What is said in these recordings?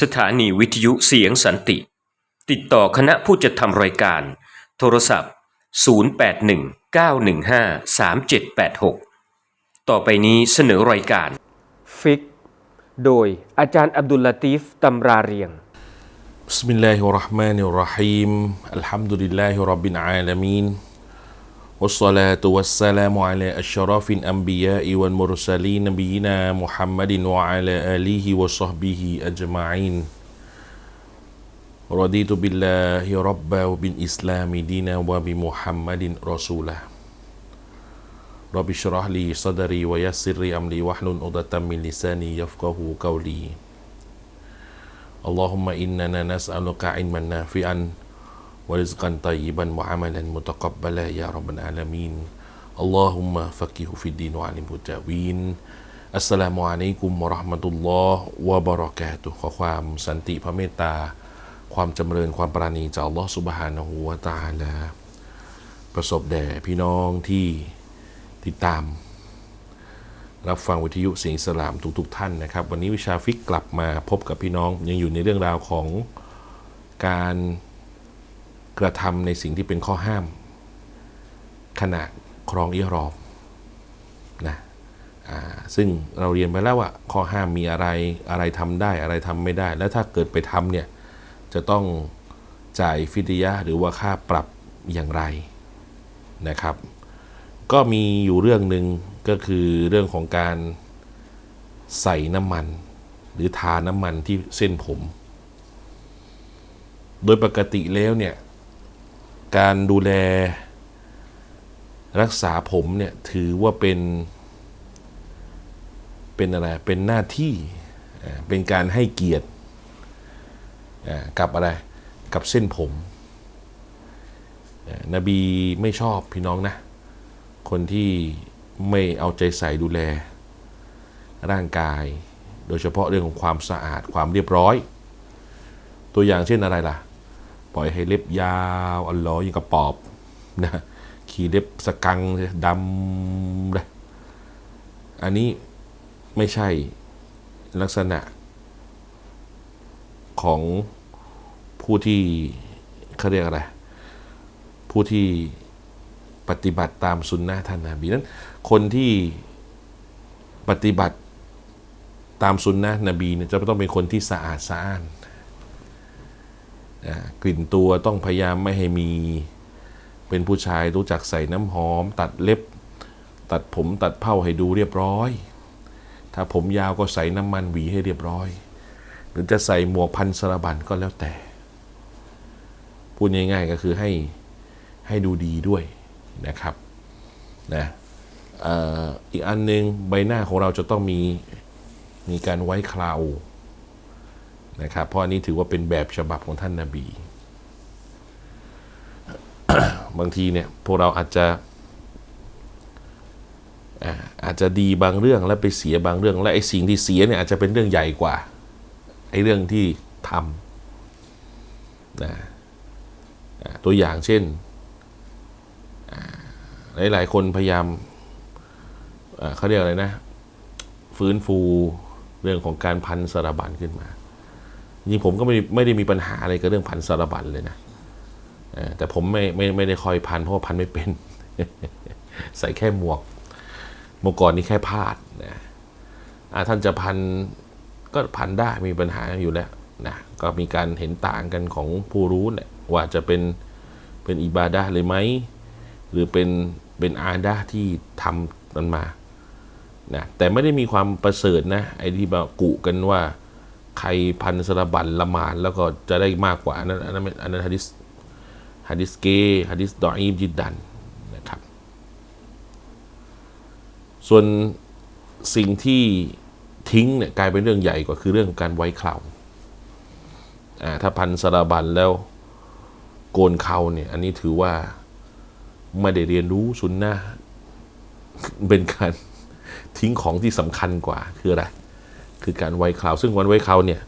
สถานีวิทยุเสียงสันติ ติดต่อคณะผู้จัดทำรายการ โทรศัพท์ 0819153786 ต่อไปนี้เสนอรายการ ฟิก โดยอาจารย์อับดุลลาตีฟตำราเรียง بسم الله الرحمن الرحيم الحمد لله رب العالمين والصلاة والسلام على أشرف الأنبياء والمرسلين نبينا محمد وعلى آله وصحبه أجمعين. رضيت بالله ربا وبالإسلام دينا وبمحمد رسولا رب اشرح لي صدري ويسر لي أمري واحلل عقدة من لساني يفقه قولي. اللهم إننا نسألك علما نافعا ورزقا طيبا وعملا متقبلا يا رب العالمين اللهم فقه في الدين وعلمه التأويل อัสสลามุอะลัยกุมวะเราะห์มะตุลลอฮ์วะบะเราะกาตุฮ์ขอความสันติพระเมตตา ความจำเริญความปราณีจากอัลลอฮ์ซุบฮานะฮูวะตะอาลา ประสบแด่พี่น้องที่ติดตาม รับฟังวิทยุเสียงอิสลามทุกๆทท่านนะครับ วันนี้วิชาฟิกกลับมาพบกับพี่น้องยังอยู่ในเรื่องราวของการ กระทำในสิ่งที่เป็นข้อห้าม ขณะครองอิหรอมนะซึ่งเราเรียนไปแล้วว่าข้อห้ามมีอะไรอะไรทำได้อะไรทำไม่ได้ แล้วถ้าเกิดไปทำเนี่ยจะต้องจ่ายฟิดยะหรือว่าค่าปรับอย่างไรนะครับ ก็มีอยู่เรื่องหนึ่งก็คือเรื่องของการใส่น้ำมัน หรือทาน้ำมันที่เส้นผม โดยปกติแล้วเนี่ย การดูแลรักษาผมเนี่ยถือว่าเป็น เป็นอะไร เป็นหน้าที่ เป็นการให้เกียรติกับอะไร กับเส้นผมอ่านบีไม่ชอบพี่น้องนะ คนที่ไม่เอาใจใส่ดูแล ร่างกาย โดยเฉพาะเรื่องของความสะอาดความเรียบร้อย ตัวอย่างเช่นอะไรล่ะ ปล่อยให้เล็บยาวอัลลอฮ์ยิงกระปอบนะขี่เล็บสกังดำเลยอันนี้ไม่ใช่ลักษณะของผู้ที่เขาเรียกอะไร ผู้ที่ปฏิบัติตามสุนนะท่านนาบีนั้น คนที่ปฏิบัติตามสุนนะนบีเนี่ยจะต้องเป็นคนที่สะอาดสะอ้าน กลิ่นตัวต้องพยายามไม่ให้มี เป็นผู้ชายรู้จักใส่น้ำหอม ตัดเล็บ ตัดผมตัดเผ้าให้ดูเรียบร้อย ถ้าผมยาวก็ใส่น้ำมันหวีให้เรียบร้อย หรือจะใส่หมวกพันสระบันก็แล้วแต่ พูดง่ายๆก็คือให้ให้ดูดีด้วยนะครับนะอีกอันหนึงใบหน้าของเราจะต้องมีมีการไว้คราว นะครับเพราะอันนี้ถือว่าเป็นแบบฉบับของท่านนาบี บางทีเนี่ยพวกเราอาจจะอาจจะดีบางเรื่องแล้วไปเสียบางเรื่อง และไอ้สิ่งที่เสียเนี่ยอาจจะเป็นเรื่องใหญ่กว่าไอ้เรื่องที่ทำนะตัวอย่างเช่นหลายๆคนพยายามเอ่อเขาเรียกอะไรนะ ฟื้นฟูเรื่องของการพันสารบัญขึ้นมา จริงผมก็ไม่ได้ม่ได้มีปัญหาอะไรกับเรื่องพันสารบัญเลยนะแต่ผมไม่ไม่ไม่ได้คอยพันเพราะว่าพันไม่เป็น ใส่แค่หมวกเมื่อก่อนนี้แค่พาดนะท่านจะพันก็พันได้มีปัญหาอยู่แล้วนะก็มีการเห็นต่างกันของผู้รู้แหละว่าจะเป็นเป็นอิบาดะห์เลยไหมหรือเป็นเป็นอาดาที่ทำมันมานะแต่ไม่ได้มีความประเสริฐนะไอ้ที่แบบกุกันว่า ใครพันสรบันละหมาดแล้วก็จะได้มากกว่าอันนั้นอันนั้นอันนั้นฮะดิษฮะดิษเกฮะดิษดออีมจิดดันนะครับ ส่วนสิ่งที่ทิ้งเนี่ยกลายเป็นเรื่องใหญ่กว่าคือเรื่องการไว้เคราอ่าถ้าพันสรบันแล้วโกนเขาเนี่ยอันนี้ถือว่าไม่ได้เรียนรู้สุนนะเป็นการทิ้งของที่สำคัญกว่าคืออะไร คือการไว้คราว ซึ่งวันไว้คราวเนี่ย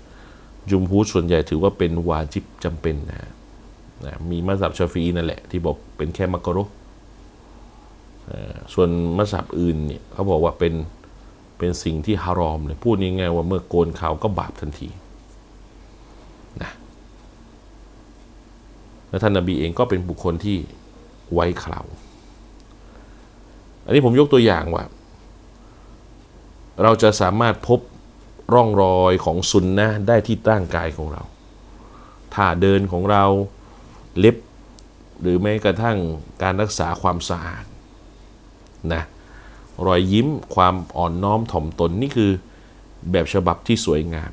จุมพูส่วนใหญ่ถือว่าเป็นวาจิบจำเป็นนะนะมีมัสยิดชาฟีนั่นแหละ ที่บอกเป็นแค่มักรุส่วนมัสยิดอื่นเนี่ยเขาบอกว่าเป็นเป็นสิ่งที่ฮารอมเลยพูดยังไงว่าเมื่อโกนเขาก็บาปทันทีนะและท่านนาบีเองก็เป็นบุคคลที่ไว้คราว อันนี้ผมยกตัวอย่างว่า เราจะสามารถพบ ร่องรอยของซุนนะได้ที่ร่างกายของเราท่าเดินของเราเล็บ หรือแม้กระทั่งการรักษาความสะอาดนะรอยยิ้มความอ่อนน้อมถ่อมตนนี่คือแบบฉบับที่สวยงาม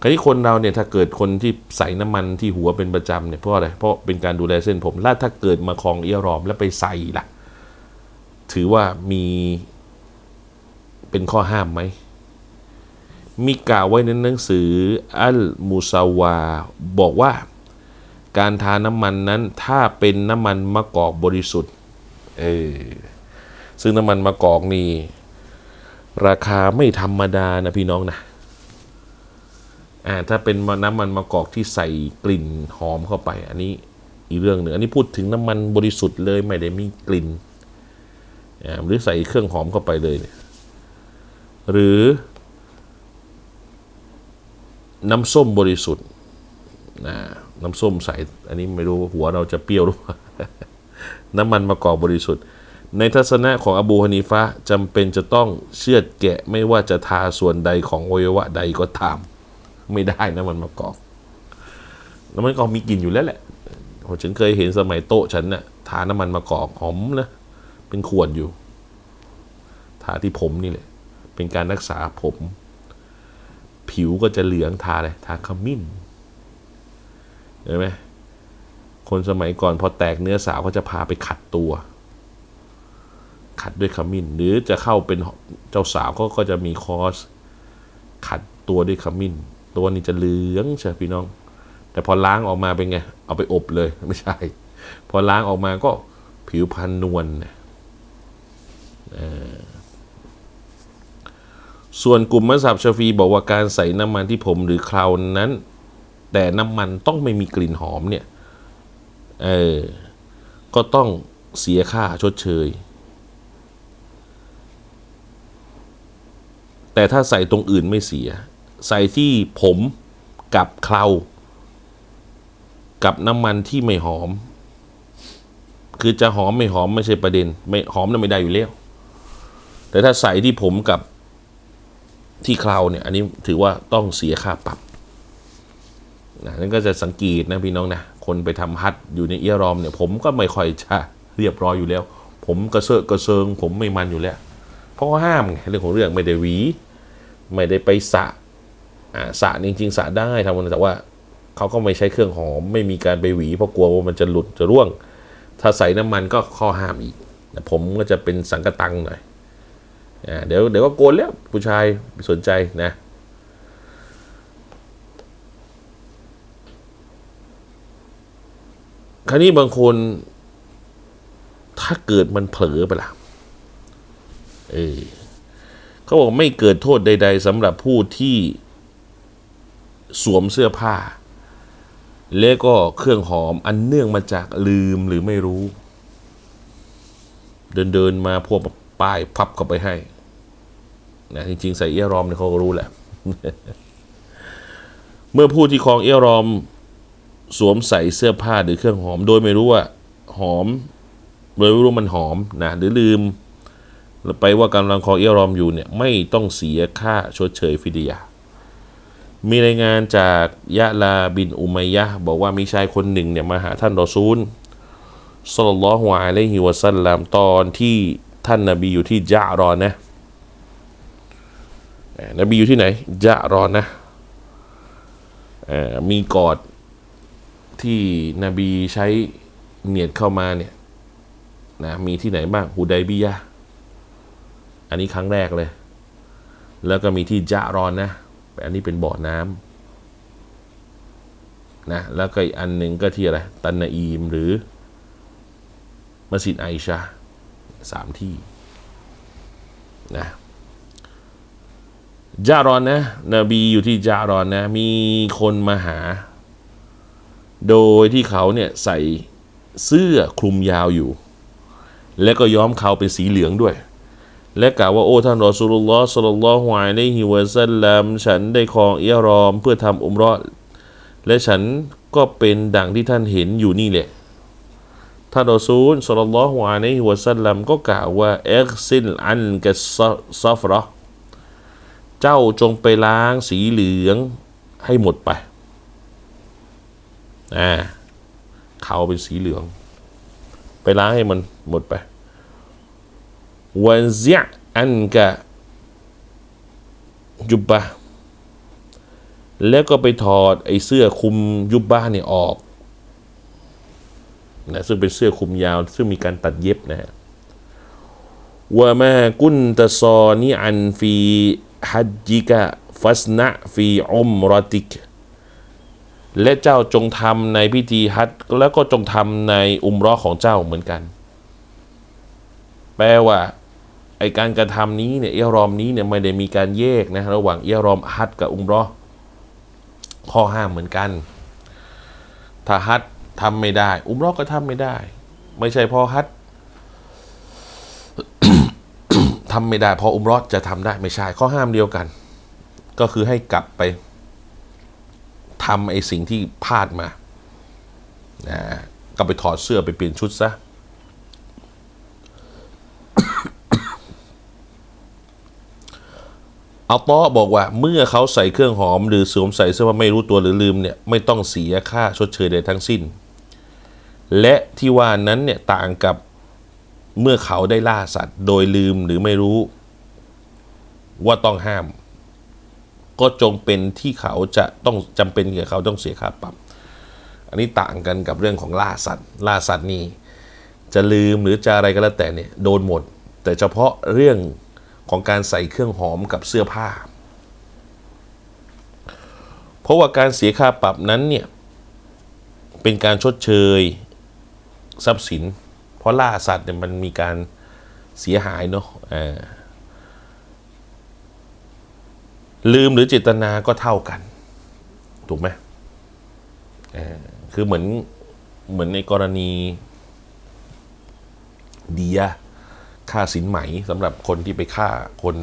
คราวนี้คนเราเนี่ยถ้าเกิดคนที่ใส่น้ำมันที่หัวเป็นประจำเนี่ยเพราะอะไรเพราะเป็นการดูแลเส้นผมแล้วถ้าเกิดมาคลองเอียรอมแล้วไปใส่ล่ะ ถือว่ามีเป็นข้อห้ามไหม มีกล่าวไว้ในหนังสืออัลมูซาวา บอกว่า การทาน้ำมันนั้นถ้าเป็นน้ำมันมะกอกบริสุทธิ์เออซึ่งน้ำมันมะกอกนี่ราคาไม่ธรรมดานะพี่น้องนะอ่าถ้าเป็นน้ำมันมะกอกที่ใส่กลิ่นหอมเข้าไป อันนี้อีกเรื่องหนึ่งอันนี้พูดถึงน้ำมันบริสุทธิ์เลยไม่ได้มีกลิ่นอ่าหรือใส่เครื่องหอมเข้าไปเลยเนี่ยหรือ น้ำส้มบริสุทธิ์นะน้ำส้มใสอันนี้ไม่รู้หัวเราจะเปรี้ยวหรือเปล่าน้ำมันมะกอกบริสุทธิ์ ในทัศนะของอบูฮานีฟะจำเป็นจะต้องเชือดแกะไม่ว่าจะทาส่วนใดของอวัยวะใดก็ตาม ไม่ได้นะมันมะกอกน้ำมันมะกอกมีกลิ่นอยู่แล้วแหละผมฉันเคยเห็นสมัยโต๊ะฉันนะ่ะทาน้ำมันมะกอกหอมนะเป็นขวดอยู่ ทาที่ผมนี่แหละเป็นการรักษาผม ผิวก็จะเหลืองทาเลยทาขมิ้นเห็นไหมคนสมัยก่อนพอแตกเนื้อสาวก็จะพาไปขัดตัว ขัดด้วยขมิ้น หรือจะเข้าเป็นเจ้าสาวก็ก็จะมีคอร์สขัดตัวด้วยขมิ้น ตัวนี้จะเหลืองใช่พี่น้อง แต่พอล้างออกมาเป็นไง เอาไปอบเลยไม่ใช่ พอล้างออกมาก็ผิวพรรณนวลเนี่ยเอ่อ ส่วนกลุ่มมัสยิดชฟีบอกว่าการใส่น้ำมันที่ผมหรือเคราวนั้น แต่น้ำมันต้องไม่มีกลิ่นหอมเนี่ยเออก็ต้องเสียค่าชดเชย แต่ถ้าใส่ตรงอื่นไม่เสีย ใส่ที่ผมกับเครากับน้ำมันที่ไม่หอม คือจะหอมไม่หอมไม่ใช่ประเด็น ไม่หอมน่ะไม่ได้อยู่แล้วแต่ถ้าใส่ที่ผมกับ ที่คราวเนี่ยอันนี้ถือว่าต้องเสียค่าปรับนะนั่นก็จะสังเกตนะพี่น้องนะคนไปทำฮัทอยู่ในเอียรอมเนี่ยผมก็ไม่ค่อยจะเรียบร้อยอยู่แล้ว ผมกระเซาะกระเซิง ผมไม่มันอยู่แล้ว เพราะเขาห้ามไงเรื่องของเรื่องไม่ได้หวี ไม่ได้ไปสะสะจริงๆสะได้ทำมันแต่ว่าเขาก็ไม่ใช้เครื่องหอม ไม่มีการไปหวี เพราะกลัวว่ามันจะหลุดจะร่วง ถ้าใส่น้ำมันก็ข้อห้ามอีกผมก็จะเป็นสังกตังหน่อย เดี๋ยวเดี๋ยวก็โกนแล้วผู้ชายสนใจนะคราวนี้บางคน ถ้าเกิดมันเผลอไปล่ะเออเขาบอกไม่เกิดโทษใด ๆสำหรับผู้ที่สวมเสื้อผ้า และก็เครื่องหอมอันเนื่องมาจากลืมหรือไม่รู้ เดินเดินมาพวกป้ายพับเข้าไปให้ นะจริงๆใส่เอียรอมเนี่ยเขาก็รู้แหละ เมื่อผู้ที่ครองเอียรอม สวมใส่เสื้อผ้าหรือเครื่องหอม โดยไม่รู้ว่าหอม โดยไม่รู้มันหอมนะหรือลืมไปว่ากำลังครองเอียรอมอยู่เนี่ยไม่ต้องเสียค่าชดเชยฟิดยามีรายงานจากยะลาบินอุมัยยะบอกว่ามีชายคนหนึ่งเนี่ยมาหาท่านรอซูลสลลัลลอฮุอะลัยฮิวะสัลลัมตอนที่ท่านนบีอยู่ที่ยะรอนนะ นบีอยู่ที่ไหนยะรอนนะมีกอดที่นบีใช้เนียดเข้ามาเนี่ยนะมีที่ไหนบ้างฮูไดบียะอันนี้ครั้งแรกเลย แล้วก็มีที่จะรอนนะอันนี้เป็นบ่อน้ำนะแล้วก็อีกอันหนึ่งก็ที่อะไรตันนาอีมหรือมัสยิดไอชาสามที่นะ จารอนนะนบีอยู่ที่จารอนนะ มีคนมาหา โดยที่เขาเนี่ยใส่เสื้อคลุมยาวอยู่ แล้วก็ย้อมเขาเป็นสีเหลืองด้วย และกล่าวว่าโอ้ท่านรอสุลลอฮ์สัลลลอฮุอะลัยฮิวะซัลลัมฉันได้ครองเอียรอมเพื่อทำอุมราะห์และฉันก็เป็นดังที่ท่านเห็นอยู่นี่แหละท่านรอซูลสุลลลอฮุอะลัยฮิวะสัลลัมก็กล่าวว่าเอ็กซิลอันกัสซอฟรอ เจ้าจงไปล้างสีเหลืองให้หมดไปอ่าเขาเป็นสีเหลือง ไปล้างให้มันหมดไปวันเซียอันกะยุบบะแล้วก็ไปถอดไอ้เสื้อคุมยุบบ้าเนี่ยออกนะซึ่งเป็นเสื้อคลุมยาว ซึ่งมีการตัดเย็บนะฮะว่ามากุนตะซอนี่อันฟี ฮัจจิกะฟัสนะฟีอุมรอติก และเจ้าจงทำในพิธีฮัจแล้วก็จงทำในอุมรอของเจ้าเหมือนกัน แปลว่าไอการกระทำนี้เนี่ยเอียรอมนี้เนี่ยไม่ได้มีการแยกนะระหว่างเอียรอมฮัจกับอุมรอข้อห้ามเหมือนกัน ถ้าฮัจทำไม่ได้ อุมรอก็ทำไม่ได้ ไม่ใช่พอฮัจญ์ ทำไม่ได้ พออุมรอดจะทำได้ไม่ใช่ ข้อห้ามเดียวกัน ก็คือให้กลับไปทำไอ้สิ่งที่พลาดมานะก็ไปถอดเสื้อไปเปลี่ยนชุดซะอัลตอบอกว่าเมื่อเขาใส่เครื่องหอม หรือสวมใส่เสื้อผ้าไม่รู้ตัวหรือลืมเนี่ยไม่ต้องเสียค่าชดเชยใดทั้งสิ้น และที่ว่านั้นเนี่ยต่างกับ เมื่อเขาได้ล่าสัตว์ โดยลืมหรือไม่รู้ ว่าต้องห้าม ก็จงเป็นที่เขาจะต้องจำเป็นเกี่ยวเขาต้องเสียค่าปรับ อันนี้ต่างกันกับเรื่องของล่าสัตว์ ล่าสัตว์นี่จะลืมหรือจะอะไรก็แล้วแต่เนี่ยโดนหมด แต่เฉพาะเรื่องของการใส่เครื่องหอมกับเสื้อผ้า เพราะว่าการเสียค่าปรับนั้นเนี่ยเป็นการชดเชยทรัพย์สิน ราะล่าสัตว์เนี่ยมันมีการเสียหายเนาะลืมหรือเจตนาก็เท่ากัน ถูกไหมคือเหมือนเหมือนในกรณีเดียค่าสินไหมสำหรับคนที่ไปฆ่าคน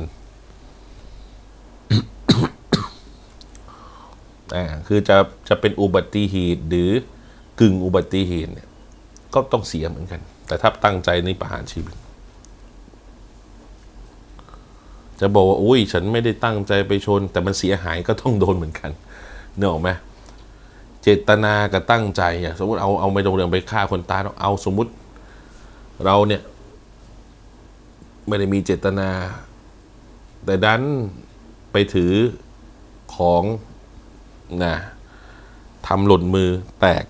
อ่าคือจะจะเป็นอุบัติเหตุหรือกึ่งอุบัติเหตุเนี่ยก็ต้องเสียเหมือนกัน แต่ถ้าตั้งใจในประหารชีวิต จะบอกว่าอุ้ยฉันไม่ได้ตั้งใจไปชน แต่มันเสียหายก็ต้องโดนเหมือนกันเนออกไหมเจตนากับตั้งใจอะสมมติเอาเอาไม่ตรงเรื่องไปฆ่าคนตายเราเอาสมมติ เราเนี่ย ไม่ได้มีเจตนา แต่ดันไปถือของนะทำหล่นมือแตก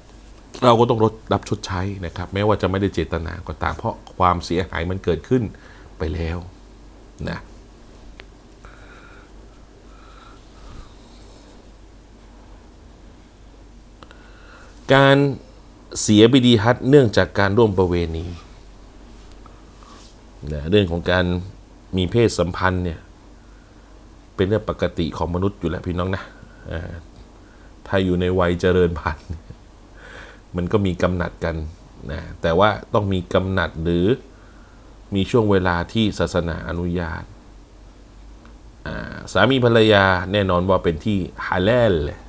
เราก็ต้องรดรับชดใช้นะครับ แม้ว่าจะไม่ได้เจตนาก็ตามเพราะความเสียหายมันเกิดขึ้นไปแล้วนะการเสียบิดีฮัตเนื่องจากการร่วมประเวณีนะเรื่องของการมีเพศสัมพันธ์เนี่ยเป็นเรื่องปกติของมนุษย์อยู่แล้วพี่น้องนะถ้าอยู่ในวัยเจริญพันธุ์ มันก็มีกำหนัดกันนะแต่ว่าต้องมีกำหนัดหรือมีช่วงเวลาที่ศาสนาอนุญาตาสามีภรรยาแน่นอนว่าเป็นที่ฮาเลลเลย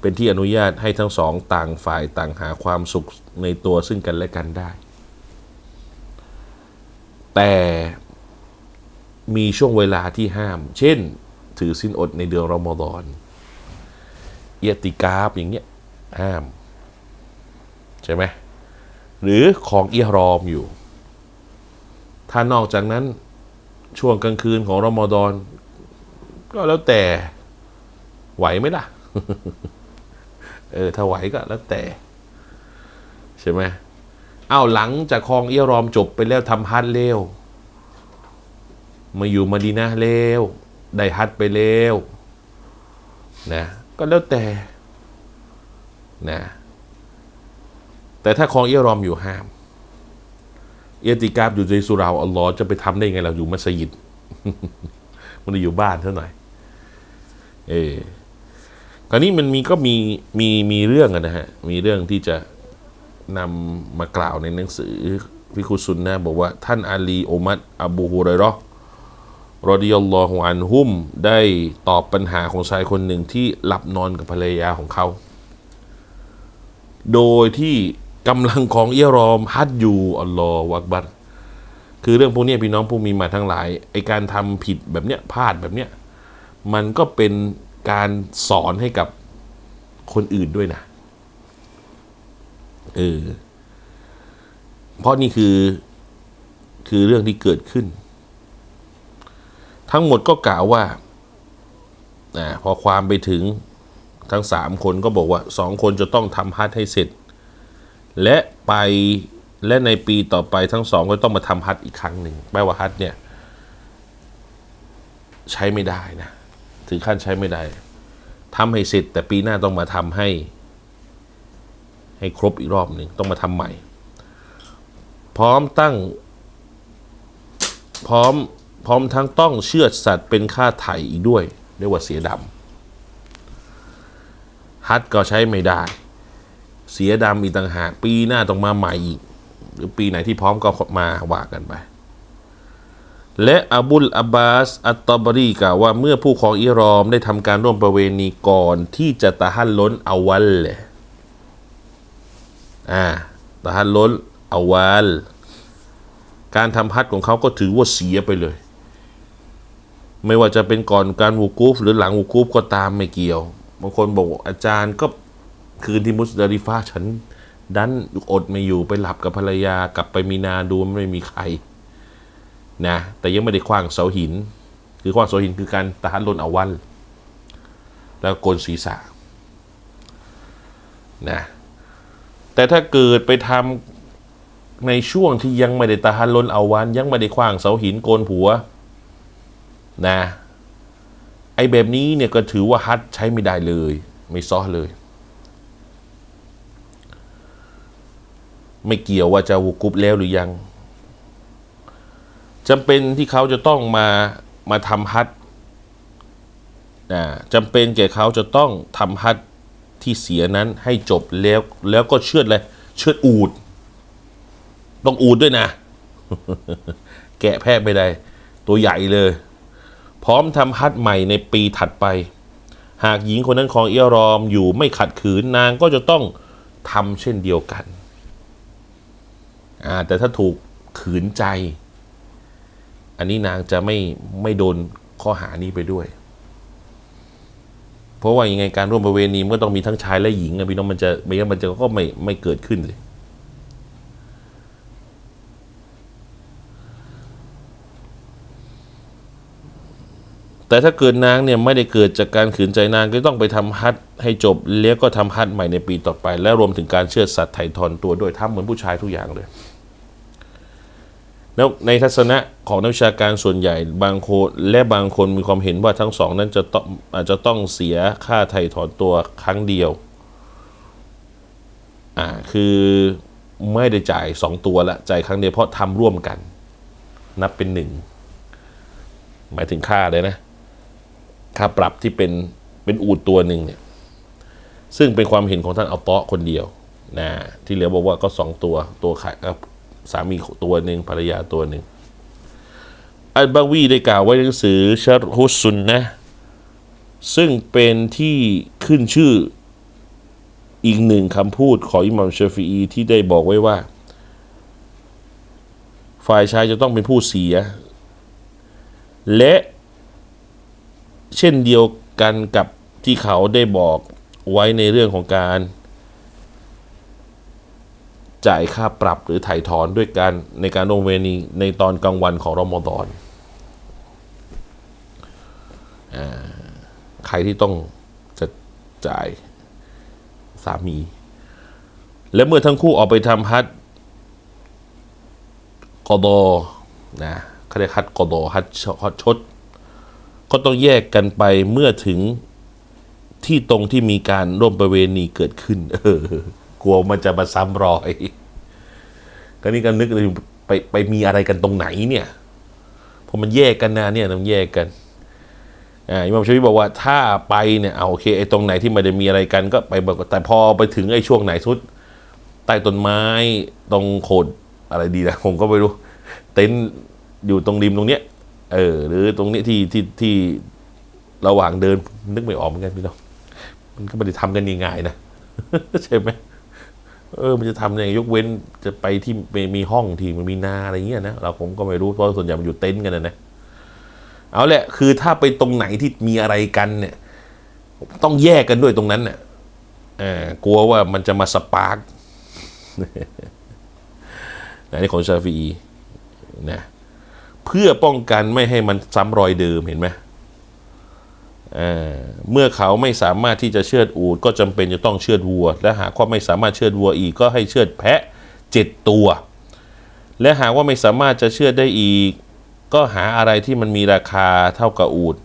เป็นที่อนุญาตให้ทั้งสองต่างฝ่ายต่างหาความสุขในตัวซึ่งกันและกันได้ แต่มีช่วงเวลาที่ห้าม เช่น ถือสินอดในเดือนรอมฎอนเอติกาบอย่างเงี้ยห้าม ใช่ไหมหรือของเอียรอมอยู่ ถ้านอกจากนั้นช่วงกลางคืนของรอมฎอน ก็แล้วแต่ไหวไหมล่ะ เออถ้าไหวก็แล้วแต่ ใช่ไหมอ้าวหลังจากคลองเอียรอมจบไปแล้วทำฮัทเร็วมาอยู่มาดีนะเร็วได้ฮัทไปเร็วนะก็แล้วแต่นะ แต่ถ้าคลองเอียรอมอยู่ห้าม เอติกาบอยู่ในสุราอัลลอฮ์จะไปทำได้ไงเราอยู่มัสยิด มันอยู่บ้านเท่าไหร่เออคราวนี้มันมีก็มีมีมีเรื่องนะฮะ มีเรื่องที่จะนำมากล่าวในหนังสือฟิคุซุนนะบอกว่าท่านอาลีอุมัดอบูฮุไรราะห์รอดิยัลลอฮุอันฮุมได้ตอบปัญหาของชายคนหนึ่งที่หลับนอนกับภรรยาของเขา โดยที่ กำลังของเอียรอมฮัดอยู่อัลลอฮฺวักบัรคือเรื่องพวกนี้พี่น้องผู้มีมาทั้งหลายไอการทำผิดแบบเนี้ยพลาดแบบเนี้ยมันก็เป็นการสอนให้กับคนอื่นด้วยนะเออเพราะนี่คือคือเรื่องที่เกิดขึ้น ทั้งหมดก็กล่าวว่าอ่าพอความไปถึงทั้งสามคนก็บอกว่าสองคนจะต้องทำฮัทให้เสร็จ และไปและในปีต่อไปทั้งสองก็ต้องมาทำฮัทอีกครั้งหนึ่งแปลว่าฮัทเนี่ย ใช้ไม่ได้นะ ถึงขั้นใช้ไม่ได้ทำให้เสร็จแต่ปีหน้าต้องมาทำให้ ให้ครบอีกรอบหนึ่งต้องมาทำใหม่ พร้อมตั้ง พร้อมพร้อมทั้งต้องเชื่อสัตว์เป็นค่าไถ่อีกด้วยเรียกว่าเสียดำฮัทก็ใช้ไม่ได้ เสียดำอีกต่างหากปีหน้าต้องมาใหม่อีก หรือปีไหนที่พร้อมก็มาว่ากันไป และอบุลอับบาส อัตตบรีกล่าวว่าเมื่อผู้ของอิรอมได้ทำการร่วมประเวณีก่อนที่จะตะฮันล้นอาวัลเลยอ่าตะฮันล้นอาวัลการทำฮัจญ์ของเขาก็ถือว่าเสียไปเลย ไม่ว่าจะเป็นก่อนการวูกูฟหรือหลังวูกูฟก็ตามไม่เกี่ยวบางคนบอกอาจารย์ก็ คืนที่มุสดาลิฟาฉันดันอดไม่อยู่ไปหลับกับภรรยากลับไปมีนาดูไม่มีใครนะแต่ยังไม่ได้คว้างเสาหิน คือคว้างเสาหินคือการตะฮันลนอาวัน แล้วโกนศีรษะนะแต่ถ้าเกิดไปทำในช่วงที่ยังไม่ได้ตะฮันลนอาวัน ยังไม่ได้คว้างเสาหินโกนผัวนะไอแบบนี้เนี่ยก็ถือว่าฮัทใช้ไม่ได้เลย ไม่ซ้อเลย ไม่เกี่ยวว่าจะวุกุบแล้วหรือยังจำเป็นที่เขาจะต้องมามาทำฮัทจำเป็นแก่เขาจะต้องทำฮัทที่เสียนั้นให้จบแล้วแล้วก็เชือดเลยเชือดอูด ต้องอูดด้วยนะ แกะแพะไม่ได้ ตัวใหญ่เลย พร้อมทำฮัทใหม่ในปีถัดไป หากหญิงคนนั้นของเอียรอมอยู่ไม่ขัดขืนนางก็จะต้องทำเช่นเดียวกัน แต่ถ้าถูกขืนใจ อันนี้นางจะไม่ไม่โดนข้อหานี้ไปด้วย เพราะว่ายังไงการร่วมประเวณีมันก็ต้องมีทั้งชายและหญิงอะพี่น้องมันจะไม่งั้นมันจะก็ไม่ไม่เกิดขึ้นเลยแต่ถ้าเกิดนางเนี่ยไม่ได้เกิดจากการขืนใจนางก็ต้องไปทำฮัทให้จบ แล้วก็ทำฮัทใหม่ในปีต่อไป และรวมถึงการเชื่อสัตว์ไถ่ทอนตัวด้วยทำเหมือนผู้ชายทุกอย่างเลย แล้วในทัศนะของนักวิชาการส่วนใหญ่บางคนและบางคนมีความเห็นว่าทั้งสองนั้นจะต้องอาจจะต้องเสียค่าไถ่ถอนตัวครั้งเดียว อ่าคือไม่ได้จ่ายสองตัวละจ่ายครั้งเดียวเพราะทำร่วมกัน นับเป็นหนึ่งหมายถึงค่าเลยนะ ค่าปรับที่เป็นเป็นอูดตัวหนึ่งเนี่ยซึ่งเป็นความเห็นของท่านอัลเตาะคนเดียวนะที่เหลือบอกว่าก็สองตัวตัวขาย สามีตัวหนึ่งภรรยาตัวหนึ่ง อัลบาวีได้กล่าวไว้ในหนังสือชารฮุสุนนะซึ่งเป็นที่ขึ้นชื่ออีกหนึ่งคำพูดของอิหม่ามชฟีอีที่ได้บอกไว้ว่า ฝ่ายชายจะต้องเป็นผู้เสีย และเช่นเดียวกันกับที่เขาได้บอกไว้ในเรื่องของการ จ่ายค่าปรับหรือไถ่ถอนด้วยการในการลงเวณีในตอนกลางวันของรอมฎอนใครที่ต้องจะจ่ายสามี และเมื่อทั้งคู่ออกไปทำฮัจญ์กอดอนะเขาเรียกฮัจญ์กอดอฮัจญ์ฮัจญ์ชด ก็ต้องแยกกันไปเมื่อถึงที่ตรงที่มีการร่วมประเวณีเกิดขึ้น เออกลัวมันจะมาซ้ำรอย ก็นี่ก็นึกเลยไปไปมีอะไรกันตรงไหนเนี่ยพอมันแยกกันนะเนี่ยต้องแยกกันอ่าอิหม่ามชาฟีบอกว่าถ้าไปเนี่ยเอาโอเคไอ้ตรงไหนที่ไม่ได้มีอะไรกันก็ไปบอกแต่พอไปถึงไอ้ช่วงไหนสุดใต้ต้นไม้ตรงโขดอะไรดีนะผมก็ไม่รู้ เต็นท์อยู่ตรงริมตรงเนี้ยเออหรือตรงนี้ที่ที่ที่ระหว่างเดินนึกไม่ออกเหมือนกันพี่น้องมันก็ไม่ได้ทำกันง่ายๆนะ ใช่ไหม เออ มันจะทำยังไงยกเว้นจะไปที่มีมีห้องที่มันมีนาอะไรเงี้ยนะเราผมก็ไม่รู้เพราะส่วนใหญ่มันอยู่เต็นท์กันนะนะเอาแหละ คือถ้าไปตรงไหนที่มีอะไรกันเนี่ย ต้องแยกกันด้วยตรงนั้นเนี่ยกลัวว่ามันจะมาสปาร์กอันนี้ของชาฟีอีนะเพื่อป้องกันไม่ให้มันซ้ำรอยเดิมเห็นไหม เเมื่อเขาไม่สามารถที่จะเชือดอูดก็จำเป็นจะต้องเชือดวัว และหากว่าไม่สามารถเชือดวัวอีกก็ให้เชือดแพะเจ็ดตัว และหากว่าไม่สามารถจะเชือดได้อีก ก็หาอะไรที่มันมีราคาเท่ากับอูด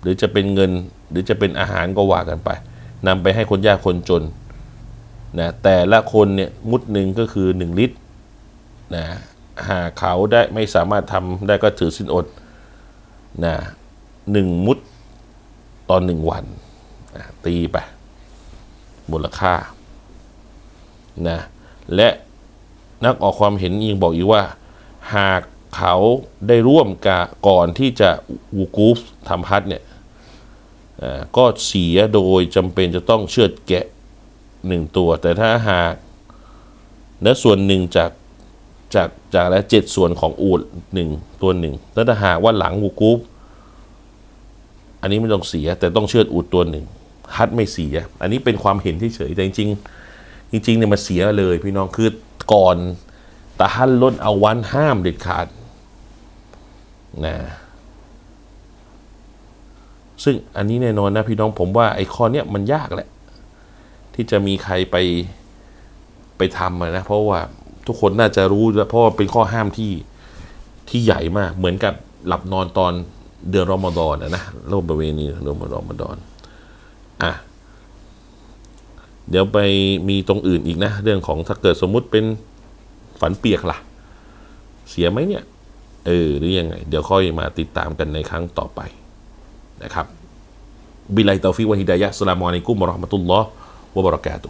หรือจะเป็นเงินหรือจะเป็นอาหารก็ว่ากันไปนำไปให้คนยากคนจนนะแต่ละคนเนี่ยมุดหนึ่งก็คือ 1 ลิตรนะหากเขาได้ไม่สามารถทำได้ก็ถือสินอดนะหนึ่งมุด ตอนหนึ่งวันตีไปมูลค่านะและนักออกความเห็นยังบอกอีกว่า หากเขาได้ร่วมกับก่อนที่จะวูกูฟทำฮัทเนี่ยก็เสียโดยจำเป็นจะต้องเชือดแกะหนึ่งตัว แต่ถ้าหากเนื้อส่วนหนึ่งจากจากจากแล้วเจ็ดส่วนของอูดหนึ่งตัวหนึ่งแล้วถ้าหากว่าหลังวูกูฟ อันนี้ไม่ต้องเสีย แต่ต้องเชือดอูดตัวหนึ่งฮัทไม่เสีย อันนี้เป็นความเห็นที่เฉยแต่จริงจริงเนี่ยมันเสียเลย พี่น้องคือก่อนตาฮันล้นเอาวันห้ามเด็ดขาดนะซึ่งอันนี้แน่นอนนะพี่น้องผมว่าไอ้ข้อเนี้ยมันยากแหละ ที่จะมีใครไปไปทำนะ เพราะว่าทุกคนน่าจะรู้เพราะว่าเป็นข้อห้ามที่ที่ใหญ่มาก เหมือนกับหลับนอนตอน เดือนรอมฎอนอะนะโรคประเวณีเดือนรอมฎอนอะเดี๋ยวไปมีตรงอื่นอีกนะ เรื่องของถ้าเกิดสมมุติเป็นฝันเปียกล่ะ เสียไหมเนี่ย เออหรือยังไง เดี๋ยวค่อยมาติดตามกันในครั้งต่อไปนะครับ บิลัยตอฟิวะฮิดายะสลามอะลัยกุมวะเราะห์มะตุลลอฮ์วะบะเราะกาตุ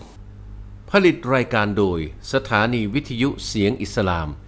ผลิตรายการโดยสถานีวิทยุเสียงอิสลาม